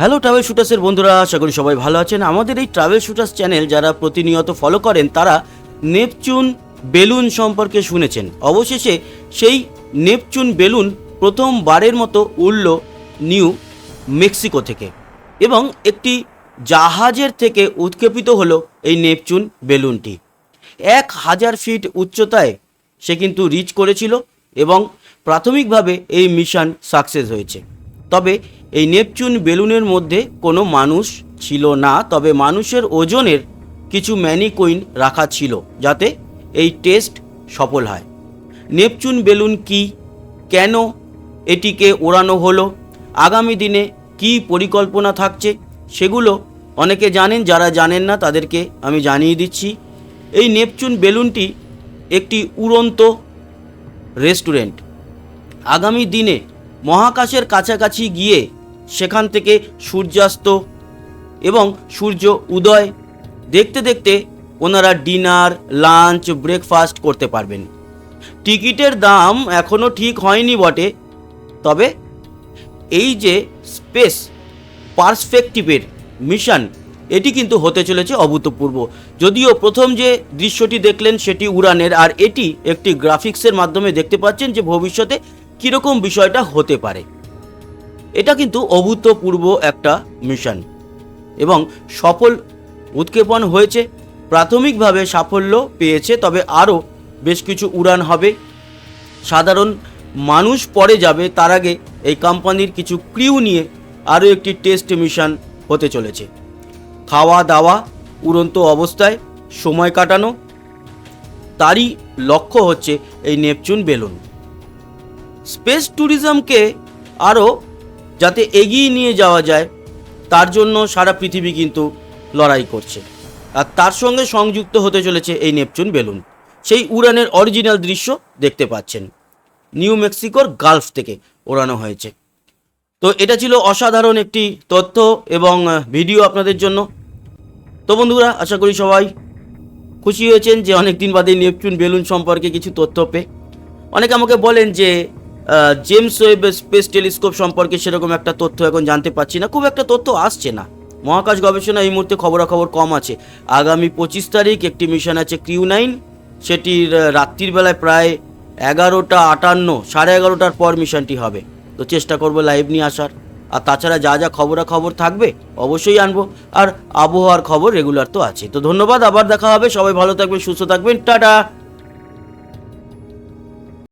Hello travel শুটার্সের বন্ধুরা, আশা করি সবাই ভালো আছেন। আমাদের এই ট্রাভেল শুটার্স চ্যানেল যারা প্রতিনিয়ত ফলো করেন, তারা নেপচুন বেলুন সম্পর্কে শুনেছেন। অবশেষে সেই নেপচুন বেলুন প্রথমবারের মতো উড়ল নিউ মেক্সিকো থেকে এবং একটি জাহাজের থেকে উৎক্ষেপিত হলো এই নেপচুন বেলুনটি। এক হাজার ফিট উচ্চতায় সে কিন্তু রিচ করেছিল এবং প্রাথমিকভাবে এই মিশন সাকসেস হয়েছে। তবে এই নেপচুন বেলুনের মধ্যে কোনো মানুষ ছিল না, তবে মানুষের ওজনের কিছু ম্যানিকুইন রাখা ছিল যাতে এই টেস্ট সফল হয়। নেপচুন বেলুন কি? কেন এটিকে ওড়ানো হলো? আগামী দিনে কি পরিকল্পনা থাকছে? সেগুলো অনেকে জানেন, যারা জানেন না তাদেরকে আমি জানিয়ে দিচ্ছি। এই নেপচুন বেলুনটি একটি উড়ন্ত রেস্টুরেন্ট। আগামী দিনে মহাকাশের কাছাকাছি গিয়ে সেখান থেকে সূর্যাস্ত এবং সূর্য উদয় দেখতে দেখতে ওনারা ডিনার, লাঞ্চ, ব্রেকফাস্ট করতে পারবেন। টিকিটের দাম এখনও ঠিক হয়নি বটে, তবে এই যে স্পেস পার্সপেক্টিভের মিশন, এটি কিন্তু হতে চলেছে অভূতপূর্ব। যদিও প্রথম যে দৃশ্যটি দেখলেন সেটি উড়ানের, আর এটি একটি গ্রাফিক্সের মাধ্যমে দেখতে পাচ্ছেন যে ভবিষ্যতে কীরকম বিষয়টা হতে পারে। এটা কিন্তু অভূতপূর্ব একটা মিশন এবং সফল উৎক্ষেপণ হয়েছে, প্রাথমিকভাবে সাফল্য পেয়েছে, তবে আরও বেশ কিছু উড়ান হবে। সাধারণ মানুষ পরে যাবে, তার আগে এই কোম্পানির কিছু ক্রিউ নিয়ে আরও একটি টেস্ট মিশন হতে চলেছে। খাওয়া দাওয়া উড়ন্ত অবস্থায় সময় কাটানো, তারই লক্ষ্য হচ্ছে এই নেপচুন বেলুন। স্পেস ট্যুরিজমকে আরও যাতে এগিয়ে নিয়ে যাওয়া যায়, তার জন্য সারা পৃথিবী কিন্তু লড়াই করছে। আর তার সঙ্গে সংযুক্ত হতে চলেছে এই নেপচুন বেলুন। সেই উড়ানের অরিজিনাল দৃশ্য দেখতে পাচ্ছেন। নিউ মেক্সিকোর গালফ থেকে ওড়ানো হয়েছে। তো এটা ছিল অসাধারণ একটি তথ্য এবং ভিডিও আপনাদের জন্য। তো বন্ধুরা, আশা করি সবাই খুশি হয়েছেন যে অনেক দিন বাদে নেপচুন বেলুন সম্পর্কে কিছু তথ্য পেয়ে। অনেকে আমাকে বলেন যে জেমস ওয়েব স্পেস টেলিস্কোপ সম্পর্কে সেরকম একটা তথ্য এখন জানতে পারছি না। খুব একটা তথ্য আসছে না। মহাকাশ গবেষণা এই মুহূর্তে খবরাখবর কম আছে। আগামী পঁচিশ তারিখ একটি মিশন আছে ক্রিউ নাইন সেটির রাত্রির বেলায় প্রায় এগারোটা আটান্ন, সাড়ে এগারোটার পর মিশনটি হবে। তো চেষ্টা করব লাইভ নিয়ে আসার। আর তাছাড়া যা যা খবরাখবর থাকবে অবশ্যই আনব। আর আবহাওয়ার খবর রেগুলার তো আছে। তো ধন্যবাদ, আবার দেখা হবে। সবাই ভালো থাকবেন, সুস্থ থাকবেন। টাটা!